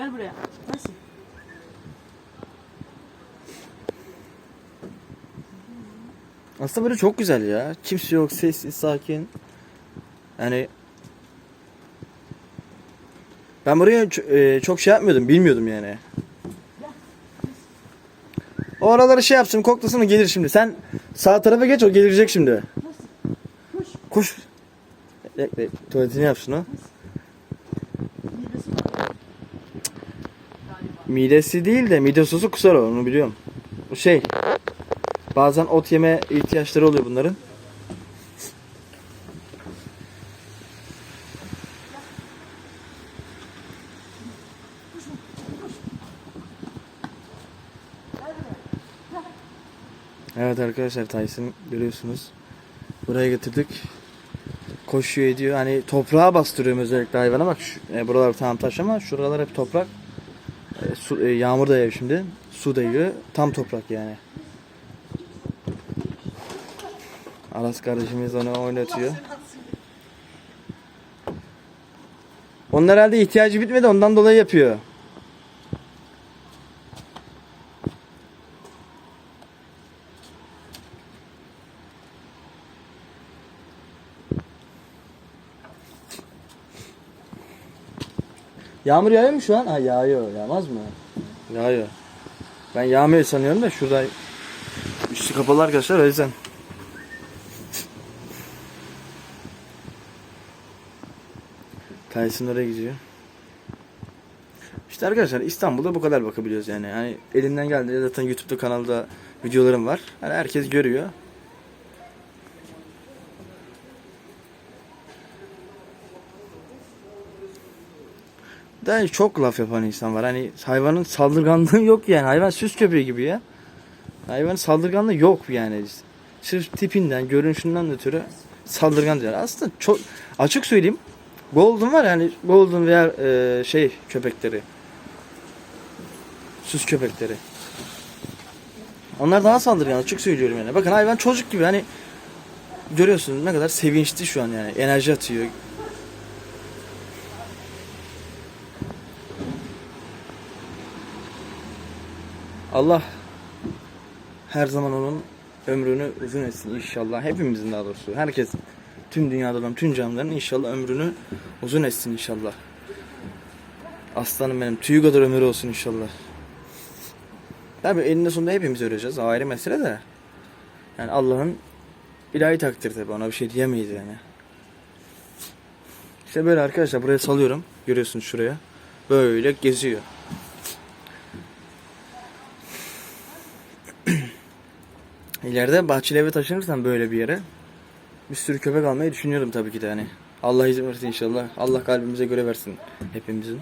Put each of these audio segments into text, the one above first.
Gel buraya. Nasıl? Aslında böyle çok güzel ya. Kimse yok, sessiz, sakin. Yani ben buraya e, çok şey yapmıyordum, bilmiyordum yani. O araları şey yapsın, koklasın gelir şimdi. Sen sağ tarafa geç, o gelecek şimdi. Kuş. Kuş. Bekle, tuvaletini yap şunu. Midesi Midesi değil de mide sosu kusar onu biliyorum. Bu şey, bazen ot yeme ihtiyaçları oluyor bunların. Evet arkadaşlar Tyson görüyorsunuz. Buraya getirdik. Koşuyor ediyor. Hani toprağa bastırıyorum özellikle hayvana. Bak şu, e, buralar tam taş ama şuralar hep toprak. E, su, e, yağmur da yağıyor şimdi. Su da yağıyor. Tam toprak yani. Aras kardeşimiz onu oynatıyor. Onun herhalde ihtiyacı bitmedi ondan dolayı yapıyor. Yağmur yağıyor mu şu an? Ha yağıyor. Yağmaz mı? Yağıyor. Ben yağmıyor sanıyorum da şurada üstü kapalı arkadaşlar o yüzden. Tyson oraya gidiyor. İşte arkadaşlar İstanbul'da bu kadar bakabiliyoruz yani. Hani elimden geldiğince zaten YouTube'da kanalda videolarım var. Hani herkes görüyor. Da çok laf yapan insan var. Hani hayvanın saldırganlığı yok yani. Hayvan süs köpeği gibi ya. Hayvanın saldırganlığı yok yani. Sırf tipinden, görünüşünden ötürü saldırgan diyor. Aslında çok açık söyleyeyim. Golden var yani Golden veya e, şey köpekleri. Süs köpekleri. Onlar daha saldırgan açık söylüyorum yani. Bakın hayvan çocuk gibi hani görüyorsunuz ne kadar sevinçli şu an yani. Enerji atıyor. Allah her zaman onun ömrünü uzun etsin inşallah. Hepimizin daha doğrusu. Herkes tüm dünyada olan tüm canlıların inşallah ömrünü uzun etsin inşallah. Aslanım benim tüyü kadar ömrü olsun inşallah. Tabi eninde sonunda hepimiz öleceğiz. Ayrı mesele de. Yani Allah'ın ilahi takdir tabi ona bir şey diyemeyiz yani. İşte böyle arkadaşlar buraya salıyorum. Görüyorsunuz şuraya. Böyle geziyor. İleride bahçeli eve taşınırsam böyle bir yere bir sürü köpek almayı düşünüyorum tabii ki de hani. Allah izin verirse inşallah. Allah kalbimize göre versin hepimizin.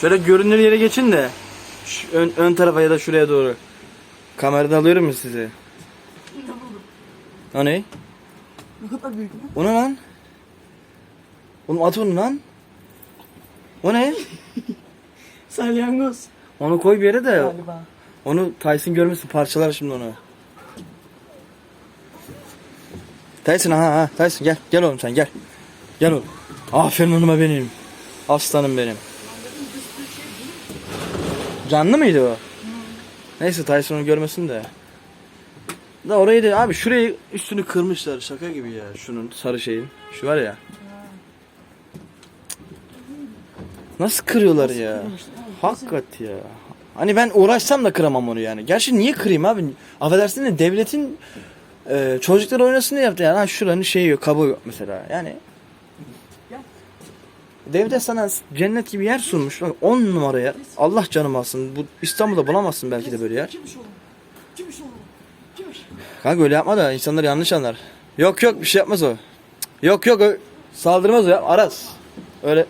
Şöyle görünür yere geçin de şu ön, ön tarafa ya da şuraya doğru. Kamerada alıyorum mu sizi? O ne? Ne kadar büyük mü? O ne lan? Oğlum at onu lan. O ne? Salyangoz. Onu koy bir yere de Galiba. onu Tyson görmesin parçalar şimdi onu. Tyson ha ha Tyson gel gel oğlum sen gel. Gel oğlum. Aferin onuma benim. Aslanım benim. Canlı mıydı o? Neyse Tyson onu görmesin de. Da orayı da abi şurayı üstünü kırmışlar şaka gibi ya şunun sarı şeyin. Şu var ya. Nasıl kırıyorlar ya? Hakikat ya. Hani ben uğraşsam da kıramam onu yani. Gerçi niye kırayım abi? Affedersin de devletin e, çocuklar oynasın diye yaptı yani. Ha şuranın şeyi yok, kabuğu yok mesela. Yani Devlet sana cennet gibi yer sunmuş. Bak 10 numaraya. Allah canım alsın. Bu İstanbul'da bulamazsın belki de böyle yer. Kanka öyle yapma da insanlar yanlış anlar. Yok yok bir şey yapmaz o. Yok yok o saldırmaz o ya. Aras. Öyle.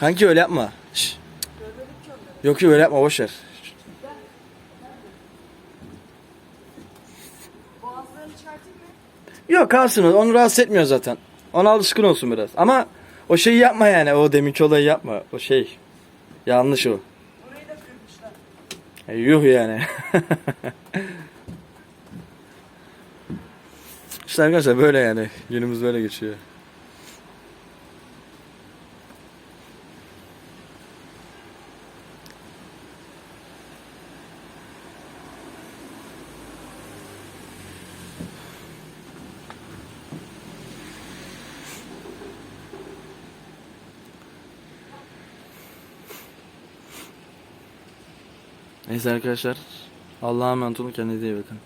Kanki öyle yapma. Şş. Yok yok öyle yapma boş ver. Boğazlarını çıkartayım mı? Yok kalsın o. Onu rahatsız etmiyor zaten. Ona alışkın olsun biraz. Ama o şeyi yapma yani. O deminki olayı yapma. O şey. Yanlış o. Orayı da kırmışlar. E, yuh yani. işte arkadaşlar böyle yani. Günümüz böyle geçiyor. Neyse arkadaşlar. Allah'a emanet olun. Kendinize iyi bakın.